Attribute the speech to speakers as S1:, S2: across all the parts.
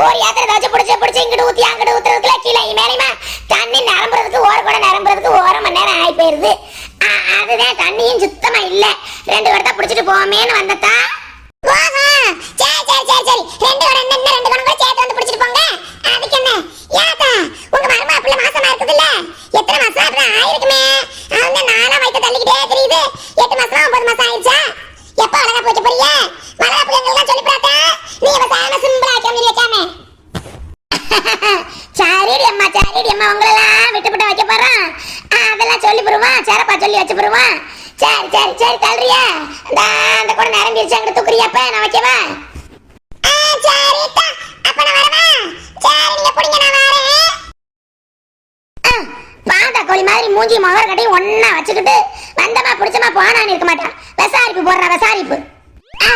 S1: ஒரு ஏக்கர் தவச்சு பிடிச்சி பிடிச்சி இங்கிட்டு ஊத்தி அங்கிட்டு ஊத்துறதுக்குள்ள கீழே மேலேயுமா தண்ணி நிரம்புறதுக்கு ஒரு கூட நிரம்புறதுக்கு ஒரு மணி நேரம் ஆகி போயிருது அதுதான் தண்ணியும் சுத்தமா இல்ல. ரெண்டு வரத்தா பிடிச்சிட்டு போவோமேன்னு வந்ததா சரி சரி சரி சரி. ரெண்டு வருடம் என்ன ரெண்டு குடம் கூட சேர்த்து வந்து பிடிச்சிட்டு போங்க அதுக்கு என்ன ஏத்தா உங்க மருமா புள்ள மாசமா இருக்குதுல்ல எத்தனை மாசம் அப்புறம் ஆயிருக்குமே அவங்க நானா வயிற்று தள்ளிக்கிட்டே தெரியுது எட்டு மாசம் ஒன்பது மாசம் ஆயிடுச்சா எப்ப அழகா போயிட்டு போறிய மலரா பிள்ளைங்கள்லாம் சொல்லி பார்த்தா நீ விவசாயமா சிம்பிளா கம்மி வைக்காம சரிடி அம்மா சரிடி அம்மா உங்களெல்லாம் விட்டு விட்டு வைக்க போறோம் ஆ, அதெல்லாம் சொல்லி போடுவான் சிறப்பா சொல்லி வச்சு போடுவான் சரி தள்ளுறியா. இந்த அந்த கூட நிரம்பிடுச்சு அங்கே தூக்குறியாப்ப நான் வைக்கவா? ஆ, அப்ப நான் வரவா? சரி, நீங்க புடிங்க, நான் வரேன். பாண்டா கோழி மாதிரி மூஞ்சி மகர் கட்டையும் ஒன்னா வச்சுக்கிட்டு வந்தமா புடிச்சமா போனான்னு இருக்க மாட்டான் விசாரிப்பு போடுறா விசாரிப்பு ஆ,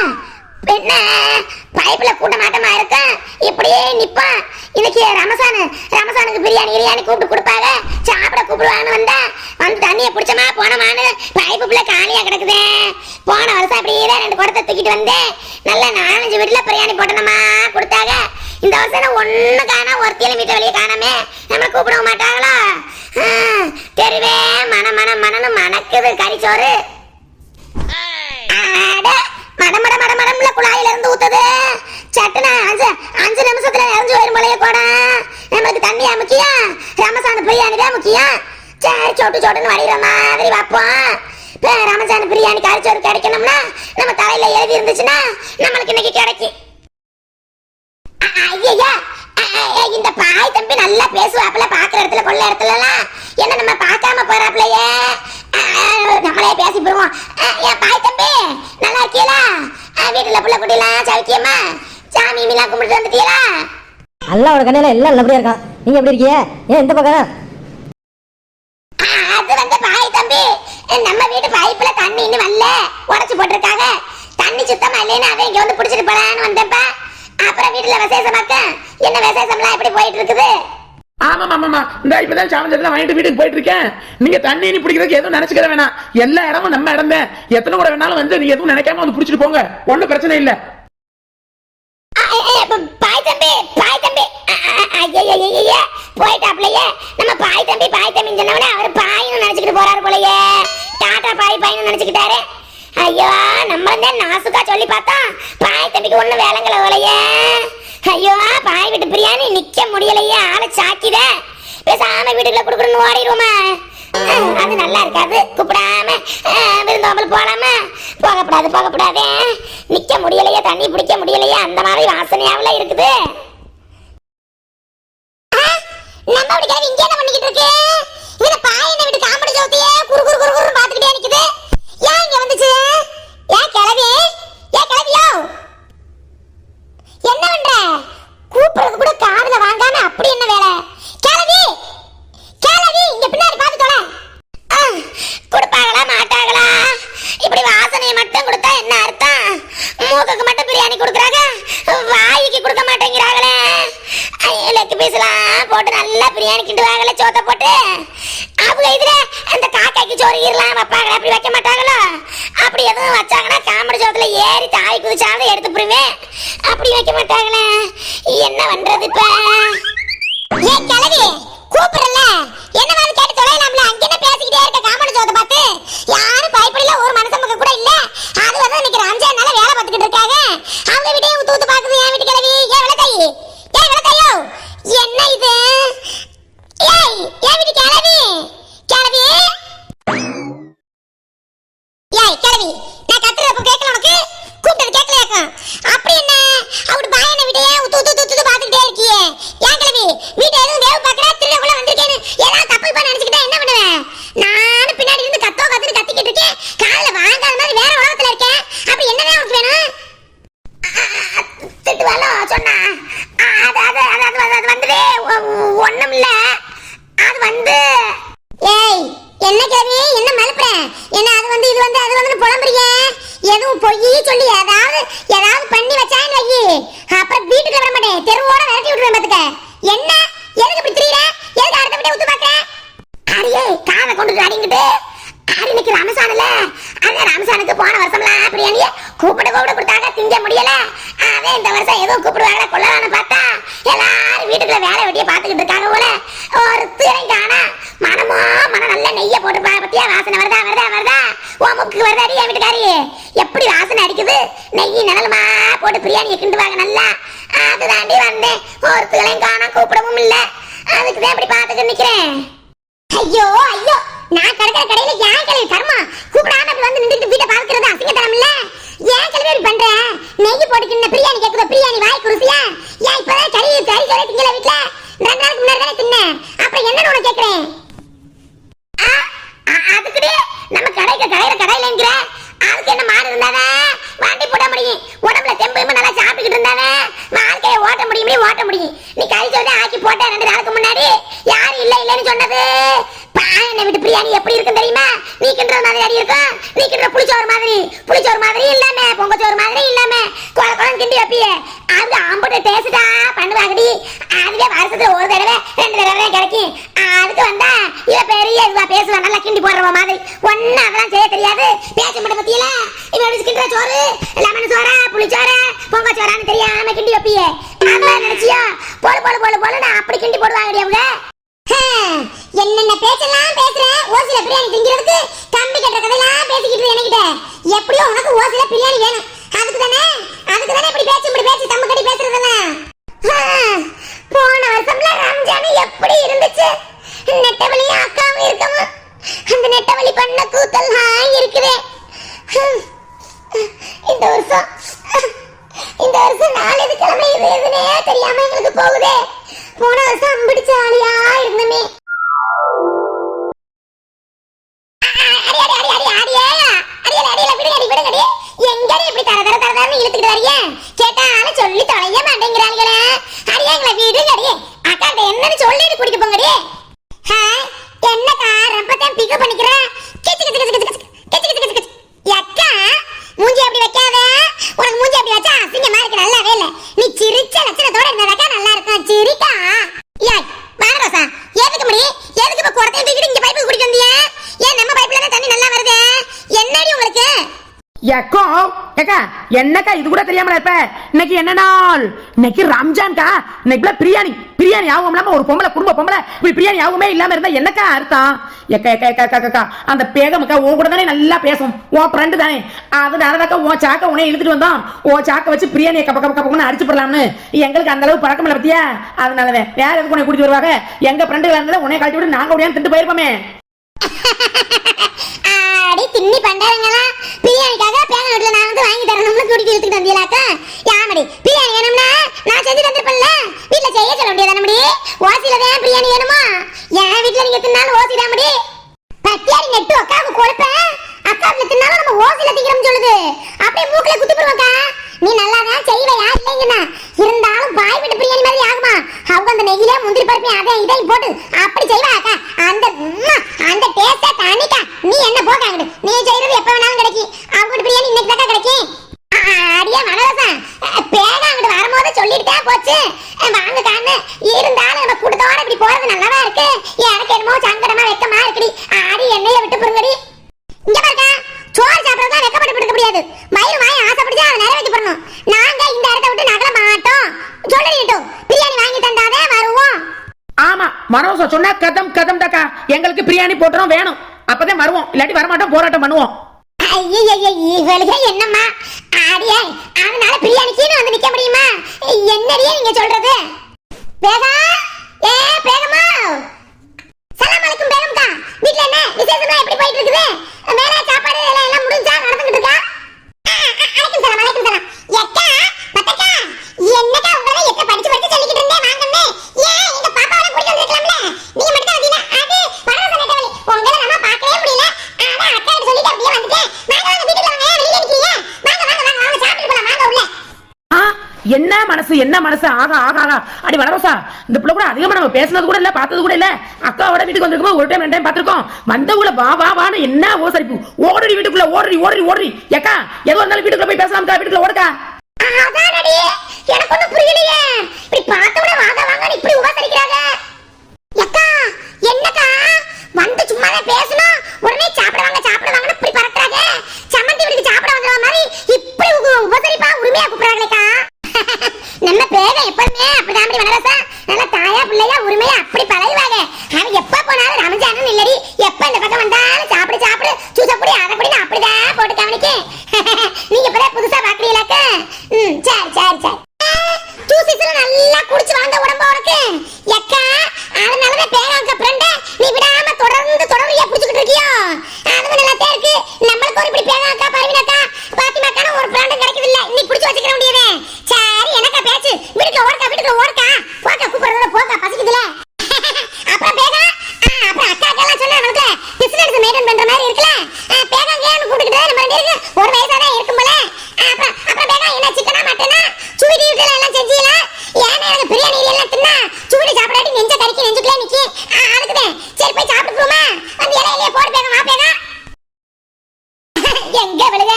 S1: என்ன பைப்ல கூட்ட மாட்டமா இருக்க இப்படியே நிப்பான் இன்னைக்கு ரமசானு ரமசானுக்கு பிரியாணி பிரியாணி கூப்பிட்டு கொடுப்பாங்க. சாப்பிட கூப்பிடுவான்னு வந்தா வந்து தண்ணியை பிடிச்சமா போனமான்னு பைப்பு பிள்ளை காலியாக கிடக்குதே. போன வருஷம் அப்படியே தான் ரெண்டு குடத்தை தூக்கிட்டு வந்தேன் நல்ல நாலஞ்சு வீட்டில் பிரியாணி போட்டனமா கொடுத்தாங்க. இந்த வருஷம் ஒண்ணு காணா ஒரு வீட்டை வெளியே காணாமே. நம்ம கூப்பிடவும் மாட்டாங்களா? தெருவே மன மன மனன்னு மணக்குது கறிச்சோறு அட, மட மட மட மடம்ல குழாயில இருந்து ஊத்துது சட்டுன அஞ்சு அஞ்சு நிமிஷத்துல நிறைஞ்சு வரும் போலயே கூட நம்மளுக்கு தண்ணியா முக்கியம் ரமசான பிரியாணி தான் முக்கியம் சரி சொட்டு சொட்டுன்னு வடிகிற மாதிரி வைப்போம். இப்போ ரமசான் பிரியாணி கறிச்சோறு கிடைக்கணும்னா நம்ம தலையில எழுதி இருந்துச்சுன்னா நம்மளுக்கு இன்னைக்கு கிடைக்கும். ஐயா இந்த பாய் தம்பி நல்லா பேசுவாப்புல பாக்குற இடத்துல கொள்ள இடத்துல எல்லாம் என்ன நம்ம பார்க்காம போறாப்லயே நம்மளே பேசி போடுவோம். என் பாய் தம்பி நல்லா இருக்கீங்களா வீட்டுல புள்ள குட்டிலாம் சவிக்கியமா சாமி மீலாம் கும்பிட்டு வந்துட்டீங்களா
S2: அல்லாவோட கண்ணில எல்லாம் நல்லபடியா இருக்கான். நீங்க எப்படி இருக்கீங்க? ஏன் இந்த பக்கம்
S1: அது வந்து பாய் தம்பி. நம்ம வீட்டு பைப்புல தண்ணி இன்னும் வரல. உடச்சு போட்டிருக்காங்க. தண்ணி சுத்தமா இல்லைன்னு அவன் இங்க வந்து பிடிச்சிட்டு போலான்னு வந்தப்ப அப்புறம் வீட்டுல விசேஷமாக்க என்ன விசேஷம்லாம் எப்படி போயிட்டு இருக்குது?
S3: ஆமாம் ஆமாம்மா இந்த இப்பதான் சாமஞ்சத்துல வாங்கிட்டு வீட்டுக்கு போயிட்டு இருக்கேன். நீங்க தண்ணி நீ பிடிக்கிறதுக்கு எதுவும் நினைச்சுக்கிற வேணாம். எல்லா இடமும் நம்ம இடம் தான். எத்தனை கூட வேணாலும் வந்து நீங்க எதுவும் நினைக்காம வந்து பிடிச்சிட்டு போங்க. ஒன்றும் பிரச்சனை இல்லை.
S1: பாய் தம்பி பாய் தம்பி போயிட்டாப்லயே நம்ம பாய் தம்பி பாய் தம்பி சொன்னவனே அவர் பாயின்னு நினைச்சுக்கிட்டு போறாரு போலயே. டாடா பாய் பாயின்னு நினைச்சுக்கிட்டாரு. ஐயோ நம்ம தான் நாசுக்கா சொல்லி பார்த்தா பாய் தம்பிக்கு ஒண்ணு வேலைங்கள போலயே. ஐயோ பாய் வீட்டு பிரியாணி நிக்க முடியலையே ஆளை சாக்கித. பேசாம வீட்டுக்குள்ள குடுக்கணும்னு ஓடிடுவோமா. அது நல்லா இருக்காது. கூப்பிடாம அஹ், விருந்தோம்பல் போலாம போகக்கூடாது போகக்கூடாது நிக்க முடியலையே தண்ணி பிடிக்க முடியலையே அந்த மாதிரி வாசனையாவில் இருக்குது. நம்ம அப்படி கிளம்பி இங்க என்ன பண்ணிக்கிட்டு இருக்கு? இதுல பாய் என்ன விட்டு காமெடி ஜோதியே குறு குறு குறு குறு பாத்துக்கிட்டே நிக்குது. ஏன் இங்க வந்துச்சு? ஏன் கிளவி ஏன் கிளவியோ என்ன பண்ற? கூப்பிடுறது கூட காதுல வாங்காம அப்படி என்ன வேலை? கிளவி கிளவி இங்க பின்னாடி பாத்து தொலை. கொடுப்பாங்களா மாட்டாங்களா? இப்படி வாசனையை மட்டும் கொடுத்தா என்ன அர்த்தம்? மூக்குக்கு மட்டும் பிரியாணி கொடுக்குறாங்க வாய்க்கு கொடுக்க மாட்டேங்கிறாங்களே. ஐயோ, லெக் பீஸ்லாம். போட்டு நல்லா பிரியாணி கிண்டுவாங்களே சோத்த போட்டு. அவங்க இதுல அந்த காக்காய்க்கு சோறு ஈரலாம் வைப்பாங்களே? அப்படி வைக்க மாட்டாங்களோ? அப்படி எதுவும் வச்சாங்கன்னா காமெடி சோத்துல ஏறி தாய் குதிச்சாலும் எடுத்து புரிவேன் அப்படி வைக்க மாட்டாங்களே. என்ன பண்றது இப்ப? ஏன் கிளவி கூப்பிடல. சொல்லி ஏதாவது ஏதாவது பண்ணி வச்சான்னு வையி. அப்புறம் வீட்டுக்கு வர மாட்டேன். தெருவோட விரட்டி விட்டுருவேன் பார்த்துக்க என்ன? எதுக்கு இப்படி திரியற? எதுக்கு அடுத்த விட்டு ஊத்து பாக்குற அரியே காதை கொண்டு அடிங்கிட்டு. அரி இன்னைக்கு ரமசானல அந்த ராமசானுக்கு போன வருஷம்லாம் பிரியாணியை கூப்பிட கூப்பிட கொடுத்தாங்க. திங்க முடியல. அவன் இந்த வருஷம் எதுவும் கூப்பிடுவாங்க கொள்ளலான்னு பார்த்தா எல்லாரும் வீட்டுக்குள்ள வேலை வெட்டியை பார்த்துக்கிட்டு இருக்காங்க போல. ஒரு திரையும் காணா மனமோ மனம் நல்ல நெய்யை போட்டு பத்தியா? வாசனை வருதா வருதா வருதா? ஓ முக்கு வருதாடி என் வீட்டுக்காரி? எப்படி வாசனை அடிக்குது? நெய் நிழலுமா போட்டு பிரியாணியை கிண்டுவாங்க நல்லா. அதுதாண்டி வந்தேன். ஒருத்துகளையும் காணா கூப்பிடவும் இல்லை. அதுக்கு தான் இப்படி பார்த்துக்கிட்டு நிற்கிறேன் ஐயோ ஐயோ. நான் கிடக்கிற கடையில ஏன் கிளவி? கர்மா கூப்பிடாம அப்படி வந்து நின்றுட்டு வீட்டை பாக்குறது அசிங்கத்தனம் இல்ல ஏன் கிளவி இப்படி பண்ற? நெய் போட்டுக்கிட்ட பிரியாணி கேக்குதோ பிரியாணி வாய் குருசியா? ஏன் இப்பதான் கறி கறி கறி திங்கல வீட்டுல ரெண்டு நாளுக்கு முன்னாடி தானே தின்ன அப்புறம் என்ன உனக்கு கேட்கிறேன்? ஆ, அதுக்குடே நம்ம கடைக்கு கடையில கடையிலங்கிற அதுக்கு என்ன மாடு இருந்தாவே? வாண்டி போட முடியும். உடம்புல தெம்பு நல்லா சாப்பிட்டுக்கிட்டு இருந்தாவே? வாழ்க்கையை ஓட்ட முடியுமே ஓட்ட முடியும். நீ கறி சொல்லி ஆக்கி போட்ட ரெண்டு நாளுக்கு முன்னாடி. யாரும் இல்லை இல்லைன்னு சொன்னது? பாயனை விட்டு பிரியாணி எப்படி இருக்கும் தெரியுமா? நீ கிண்டுற மாதிரி அடி இருக்கும். நீ கிண்டுற புளிச்சோறு மாதிரி. புளிச்சோறு மாதிரி இல்லாம பொங்கச்சோறு மாதிரி இல்லாம. குழ குழம்பு கிண்டி வைப்பியே. அது ஆம்பட்டு டேஸ்டா பண்ணுவாங்கடி. அதுவே வருஷத்துல ஒரு தடவை ரெண்டு தடவை கிடைக்கும். அதுக்கு வந்தா இவ பெரிய இதுவா பேசுவா. நல்லா கிண்டி போடுற மாதிரி. ஒண்ணு அதெல்லாம் செய்ய தெரியாது. பேச மட்டும் பத்தியில. இவன் கிண்டுற சோறு? லெமன் சோறா புளிச்சோறு பொங்கச்சோறான்னு தெரியாம கிண்டி வைப்பியே. அதெல்லாம் நினைச்சியா? போல போல போல போல நான் அப்படி கிண்டி போடுவாங்கடி அவங்க. என்னென்ன பேச்செல்லாம் பேசுற? ஓசில பிரியாணி திங்கிறதுக்கு கம்பி கட்டுற கதையெல்லாம் பேசிக்கிட்டு என்கிட்ட. எப்படியோ உனக்கு ஓசில பிரியாணி வேணும். அதுக்கு தானே? அதுக்கு தானே இப்படி பேச்சு இப்படி பேச்சு தம்பு கட்டி பேசுறதெல்லாம்? போன வருஷம்ல ரம்ஜான் எப்படி இருந்துச்சு? நெட்டவழியும் அக்காவும் இருக்கவும். அந்த நெட்டவழி பண்ண கூத்தெல்லாம் இருக்குதே. இந்த வருஷம் இந்த வருஷம் நாலு கிழமை இது எதுனே தெரியாம எங்களுக்கு போகுதே. போன வருஷம் அம்பிடிச்ச ஆளியா இருந்தமே. எங்கடி இப்படி தர தர தரதான்னு இழுத்துக்கிட்டு வரீங்க கேட்டாலும் சொல்லி தொலைய மாட்டேங்கிறாங்களே அடியாங்களா வீடு அடியே அக்கா என்னன்னு சொல்லிட்டு குடிக்க
S3: போங்கடியே. ஏக்கா என்னக்கா இது கூட தெரியாமல இருப்ப? இன்னைக்கு என்ன நாள்? இன்னைக்கு ரம்ஜான்க்கா? இன்னைக்கு பிரியாணி பிரியாணி ஆகும் இல்லாம ஒரு பொம்பளை குடும்ப பொம்பளை இப்படி பிரியாணி ஆகுமே இல்லாம இருந்தா என்னக்கா அர்த்தம்? எக்கா எக்கா எக்கா அக்கா அந்த பேகமக்கா உன் கூட தானே நல்லா பேசும். உன் ஃப்ரெண்டு தானே. அதனாலதாக்கா உன் சாக்க உனே இழுத்துட்டு வந்தோம். உன் சாக்க வச்சு பிரியாணி கப்ப கப்ப கப்பன்னு அடிச்சு போடலாம்னு. எங்களுக்கு அந்த அளவு பழக்கம் இல்லை பத்தியா? அதனாலவே வேற எதுக்கு உன்னை கூட்டிட்டு வருவாங்க? எங்க ஃப்ரெண்டுகளா இருந்தாலும் உன்னை கழட்டி விட்டு நாங்க உடையான்னு திட்டு போயிருப்போமே.
S1: அடி தின்னி பண்டாரங்களா? பிரியாணிக்காக பேங்க வீட்டுல நான் வந்து வாங்கி தரணும்னு கூட்டிட்டு இழுத்துட்டு வந்தீங்களாக்கா? யாமடி? பிரியாணி வேணும்னா நான் செஞ்சு தந்திருப்பேன்ல. வீட்டுல செய்ய சொல்ல முடியாது நம்மடி ஓசில தான் பிரியாணி வேணுமா? என் வீட்டுல நீங்க தின்னாலும் ஓசி தான் முடி பத்தியாரி நெட்டு அக்காவுக்கு கொடுப்பேன் அக்கா தின்னாலும் நம்ம ஓசில திங்கிறோம் சொல்லுது. அப்படியே மூக்குல குத்தி போடுவாக்கா நீ நல்லா தான் செய்வையா இல்லைங்கண்ணா. இருந்தாலும் பாய் வீட்டு பிரியாணி மாதிரி அவங்க அந்த நெய்யிலே முந்திரி பருப்பி அதை இதையும் போட்டு அப்படி செய்வாக்கா அந்த உம்மா, அந்த டேஸ்டா தானிக்கா நீ என்ன போக்காங்க நீ செய்யறது எப்ப வேணாலும் கிடைக்கும் அவங்க வீட்டு பிரியாணி இன்னைக்கு தான் கிடைக்கும் அடியா மனரசன் பேக அங்கிட்டு வரும்போது சொல்லிட்டு தான் போச்சு அஹ் வாங்க கான்னு இருந்தாலும் நம்ம கூட்டத்தோட இப்படி போறது நல்லாவா இருக்கு எனக்கு என்னமோ சங்கடமா வெக்கமா இருக்குடி ஆடி எண்ணெயை விட்டு புருங்கடி இங்க பாருங்க சோறு சாப்பிடறதா வெக்கப்பட்டு இருக்க முடியாது வயிறு வாய் ஆசைப்படுச்சு அதை நிறைவேற்றி போடணும் நாங்க இந்த இடத்த விட்டு நகர மாட்டோம் சொல்லிட்டோம் பிரியாணி வாங்கி தந்தாதே வருவோம்
S3: ஆமா மனோச சொன்னா கதம் கதம் தாக்கா எங்களுக்கு பிரியாணி போட்டுறோம் வேணும் அப்பதான் வருவோம் இல்லாட்டி வரமாட்டோம் போராட்டம் பண்ணுவோம்.
S1: ஐயையையே, என்னம்மா? அடியே அதனால பிரியாணிக்குன்னு வந்து நிக்க முடியுமா? என்னடியே நீங்க சொல்றது? பேகா? ஏ பேகமா சலாம் அலைக்கும் வீட்ல என்ன விசேஷம்லாம் எப்படி போயிட்டு இருக்குது வேலை சாப்பாடு எல்லாம் எல்லாம் முடிஞ்சா நடந்துகிட்டு இருக்கா? அலைக்கும் சலாம் அலைக்கும் சலாம். எக்கா பத்தக்கா என்னக்கா உங்களை எக்க படிச்சு படிச்சு சொல்லிக்கிட்டு இருந்தேன் ஏன் எங்க பாப்பாவெல்லாம் கூட்டிட்டு வந்திருக்கலாம்ல நீங்க மட்டும் தான் வந்தீங்க அது பரவச நெட்டவழி உங்களை நம்ம பார்க்கவே முடியல ஆனா அக்கா கிட்ட சொல்லிட்டு அப்படியே வந்துட்டேன் வாங்க வாங்க வீட்டுக்கு வாங்க வெளியே நிக்கிறீங்க வாங்க வாங்க வாங்க வாங்க சாப்பிட்டு போலாம் வாங்க உள்ள
S3: ஆ, என்ன மனசு என்ன மனசு? ஆகா ஆகா ஆகா. அடி வனரோசா இந்த பிள்ளை கூட அதிகமாக நம்ம பேசினது கூட இல்லை பார்த்தது கூட இல்லை. அக்காவோட வீட்டுக்கு வந்திருக்கோம் ஒரு டைம் ரெண்டு டைம் பார்த்திருக்கோம். வந்தவங்கள வா வா வான்னு என்ன ஓசரிப்பு ஓடடி வீட்டுக்குள்ள ஓடடி ஓடடி ஓடடி. ஏக்கா எதுவும் இருந்தாலும் வீட்டுக்குள்ள போய் பேசலாம்க்கா வீட்டுக்குள்ள ஓடுக்கா.
S1: அதானடி எனக்கு ஒண்ணும் புரியலையே. இப்படி பார்த்த வாங்க வாங்கன்னு இப்படி உபசரிக்கிறாங்க. அக்கா என்னக்கா வந்து சும்மாவே பேசணும் உடனே சாப்பிடுவாங்க சாப்பிடுவாங்கன்னு இப்படி பறக்குறாங்க சம்மந்தி வீட்டுக்கு சாப்பிட வந்தவ மாதிரி இப்படி உப- உபசரிப்பா உரிமையா கூப்பிடுறாங்க எல்லாம் உரிமையா அப்படி பழகுவாங்க அவன் எப்ப போனாலும் ரமஜானும் இல்லடி எப்ப இந்த பக்கம் வந்தாலும் சாப்பிடு சாப்பிடு சூசப்படி அதப்படி நான் அப்படிதான் போட்டு கவனிக்கேன் நீங்க இப்பதான் புதுசா பாக்குறீங்களாக்க ம் சரி சரி சரி ஜூசிஸ்ல நல்லா குடிச்சு வளர்ந்த உடம்பு உனக்கு எக்கா அதனாலதான் பேராங்க ஃப்ரெண்ட நீ விடாம தொடர்ந்து தொடர்ந்து பிடிச்சிட்டு இருக்கியோ அதுவும் நல்லா இருக்கு நம்மளுக்கு ஒரு இப்படி பேராக்கா பரவினாக்கா பாத்திமாக்கான ஒரு ஃப்ரெண்டும் கிடைக்குது இல்ல இன்னைக்கு பிடிச்சு வச்சுக்கிற முடியாது சரி எனக்கா பேச்சு வீட்டுக்குள்ள ஓடக்கா வீட்டுக்குள்ள ஓடக்கா போக்கா கூப்பிடுறத போக்கா பசிக்குதுல அப்புறம் பேகா ஆ, அப்புறம் அக்கா அக்கெல்லாம் சொன்னா நமக்கு பிசினஸ் மெயின்டைன் பண்ற மாதிரி இருக்குல்ல ஆ, பேகாங்கன்னு கூப்பிட்டுக்கிட்டு நம்ம ரெண்டு பேருக்கு ஒரு வயசா தான் இருக்கும் போல ஆ, அப்புறம் அப்புறம் பேகா என்ன சிக்கனா மட்டனா சுவிடி வீட்டுல எல்லாம் செஞ்சீங்களா ஏன்னா எனக்கு பிரியாணி எல்லாம் தின்னா சுவிடி சாப்பிடாட்டி நெஞ்ச கறிக்கு நெஞ்சுக்குள்ளே நிக்கி ஆ, அதுக்குதான் சரி போய் சாப்பிட்டுக்குமா வந்து இலையிலேயே போடு பேகா வா பேகா எங்க விழுக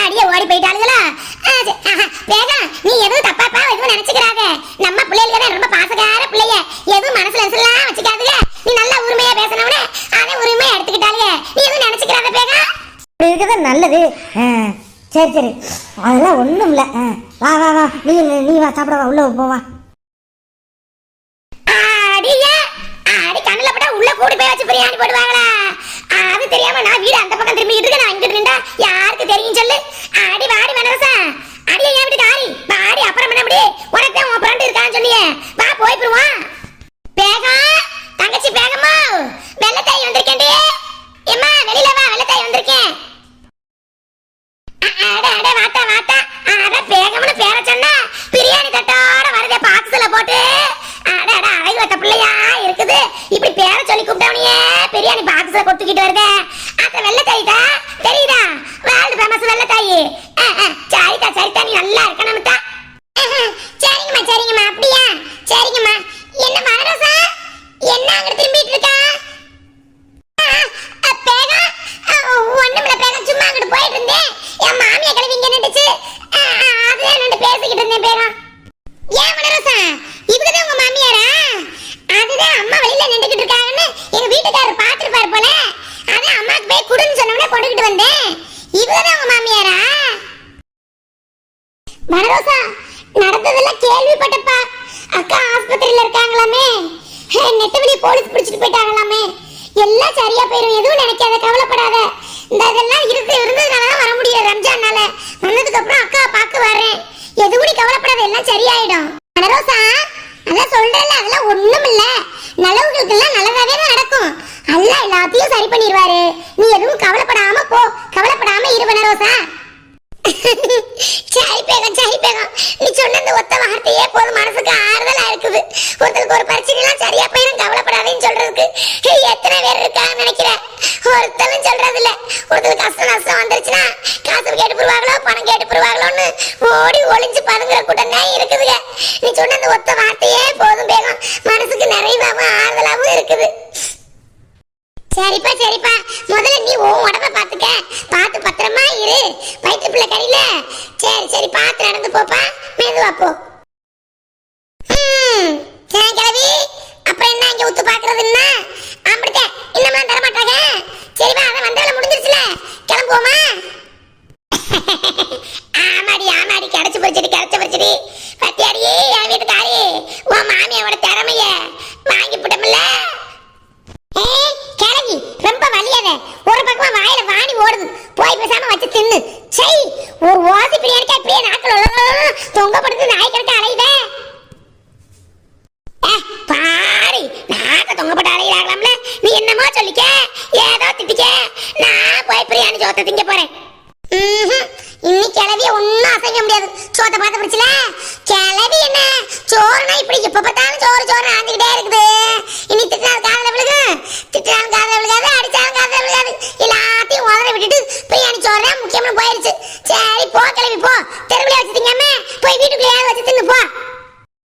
S1: அடியே ஓடி போயிட்டாளுங்களா ஆ, சரி. ஆஹா, வேகா நீ எதுவும் தப்பாப்பா எதுவும் நினைச்சுக்கிறாத நம்ம பிள்ளைங்க தான் ரொம்ப பாசக்கார பிள்ளைய எதுவும் மனசுல எல்லாம் வச்சுக்காதுங்க நீ நல்லா உரிமையா பேசினவனே அதே உரிமையா எடுத்துக்கிட்டாளுங்க நீ எதுவும் நினைச்சுக்கிறாத பேகா
S2: இப்படி இருக்கிறது நல்லது ஆ, சரி சரி. அதெல்லாம் ஒன்றும் இல்லை வா வா வா. நீ நீ வா சாப்பிட வா உள்ள போவா
S1: அடிய! அடி கண்ணுல பட்டா உள்ள கூடி போய் வச்சு பிரியாணி போடுவாங்களா. அது தெரியாம நான் வீடு அந்த பக்கம் திரும்பிட்டு இருக்கேன் நான் இங்கிட்டு நின்றா யாருக்கு தெரியும் சொல்லு. அடி வாடி மனரசா அடி என் வீட்டுக்கு ஆடி வாடி அப்புறம் என்ன முடி? உனக்கு தான் உன் ஃப்ரெண்ட் இருக்கான்னு சொல்லியே. வா போய் போடுவான் பேகா தங்கச்சி பேகம்மா வெள்ளத்தாய் வந்திருக்கேன்டி. எம்மா வெளியில வா வெள்ளத்தாய் வந்திருக்கேன். அட அட வாத்தா வாத்தா. அட பேகம்னு பேர சொன்னா பிரியாணி தட்டோட வரதே பாக்ஸ்ல போட்டு. அட அட அழகு வத்த பிள்ளையா இருக்குது. இப்படி பேர சொல்லி கூப்பிட்டவனையே பிரியாணி பாக்ஸ்ல கொத்துக்கிட்டு வருதே அந்த வெள்ளத்தாயிட்டா தெரியுதா வேர்ல்டு ஃபேமஸ் வெள்ளத்தாயி அஹ், அஹ், சரிதா சரிதா நீ நல்லா இருக்கணும்தா அஹ், சரிங்கம்மா சரிங்கம்மா அப்படியா சரிங்கம்மா என்ன மனரசா என்ன அங்க திரும்பிட்டு இருக்கா பேகா ஒண்ணுமில்ல பேகா சும்மா அங்கிட்டு போயிட்டு இருந்தேன் என் மாமியா கிளம்பி இங்க நின்றுச்சு அதுதான் நின்று பேசிக்கிட்டு ஏன் மனரசா? இவங்கதான் உங்க மாமியாரா? அதுதான் அம்மா வெளியில நின்றுகிட்டு இருக்காங்கன்னு எங்க வீட்டுக்காரர் பாத்துருப்பாரு போல. அதான் அம்மாக்கு போய் குடுன்னு சொன்னோடனே கொண்டுகிட்டு வந்தேன். இதுதான் உங்க மாமியாரா? மனரோசா நடந்ததெல்லாம் கேள்விப்பட்டப்பா. அக்கா ஆஸ்பத்திரியில இருக்காங்களாமே. நெட்டவெளி போலீஸ் பிடிச்சிட்டு போயிட்டாங்களாமே. எல்லாம் சரியா போயிடும் எதுவும் நினைக்காத கவலைப்படாத. இந்த இதெல்லாம் இருந்து இருந்ததுனால தான் வர முடியாது ரம்ஜான்னால. வந்ததுக்கு அப்புறம் அக்கா பார்க்க வரேன் எதுவும் கூட கவலைப்படாத எல்லாம் சரியாயிடும். மனரோசா அதான் சொல்றேன்ல அதெல்லாம் ஒண்ணும் இல்ல. நல்லவங்களுக்கு எல்லாம் நல்லதாவே தான் நடக்கும். அல்லாஹ் எல்லாத்தையும் சரி பண்ணிடுவாரு நீ எதுவும் கவலைப்படாம போ. கவலைப்படாம இரு மனரோசா சரி பேகம் சரி பேகம். நீ சொன்ன அந்த ஒத்த வார்த்தையே போதும். மனசுக்கு ஆறுதலா இருக்குது. ஒருத்தருக்கு ஒரு பிரச்சனைலாம் சரியா போயிடும் கவலைப்படாதேன்னு சொல்றதுக்கு எத்தனை பேர் இருக்கா நினைக்கிறேன். ஒருத்தரும் சொல்றது இல்ல ஒருத்தர் கஷ்டம் நஷ்டம் வந்துருச்சுன்னா காசு கேட்டு போடுவாங்களோ பணம் கேட்டு போடுவாங்களோன்னு ஓடி ஒளிஞ்சு பதுங்குற கூட்டம் தான் இருக்குதுங்க. நீ சொன்ன அந்த ஒத்த வார்த்தையே போதும் பேகம். மனசுக்கு நிறைவாகவும் ஆறுதலாகவும் இருக்குது. சரிப்பா சரிப்பா. முதல்ல நீ உன் உடம்ப பாத்துக்க. பார்த்து பத்திரமா இரு. வயிற்று பிள்ளை கறியில சரி சரி பார்த்து நடந்து போப்பா. மெதுவா போ. கிளவி அப்புறம் என்ன இங்க ஊத்து பாக்குறது தொங்கப்பட்ட அலையில் ஆகலாம்ல நீ என்னமோ சொல்லிக்க. ஏதோ திட்டிக்க. நான் போய் பிரியாணி சோத்தை திங்க போறேன். இன்னைக்கு கிளவிய ஒன்றும் அசைக்க முடியாது. சோத்த பார்த்து பிடிச்சல? கிளவி என்ன? சோறுனா இப்படி எப்போ பார்த்தாலும் சோறு சோறு ஆஞ்சிக்கிட்டே இருக்குது. இனி திட்டினாலும் காதில் விழுகு. திட்டினாலும் காதில் விழுகாது அடித்தாலும் காதில் விழுகாது. எல்லாத்தையும் உதற விட்டுட்டு பிரியாணி சோறு தான் போயிருச்சு. சரி போ கிளவி போ. தெருவில் வச்சு போய் வீட்டுக்குள்ளே வச்சு தின்னு போ.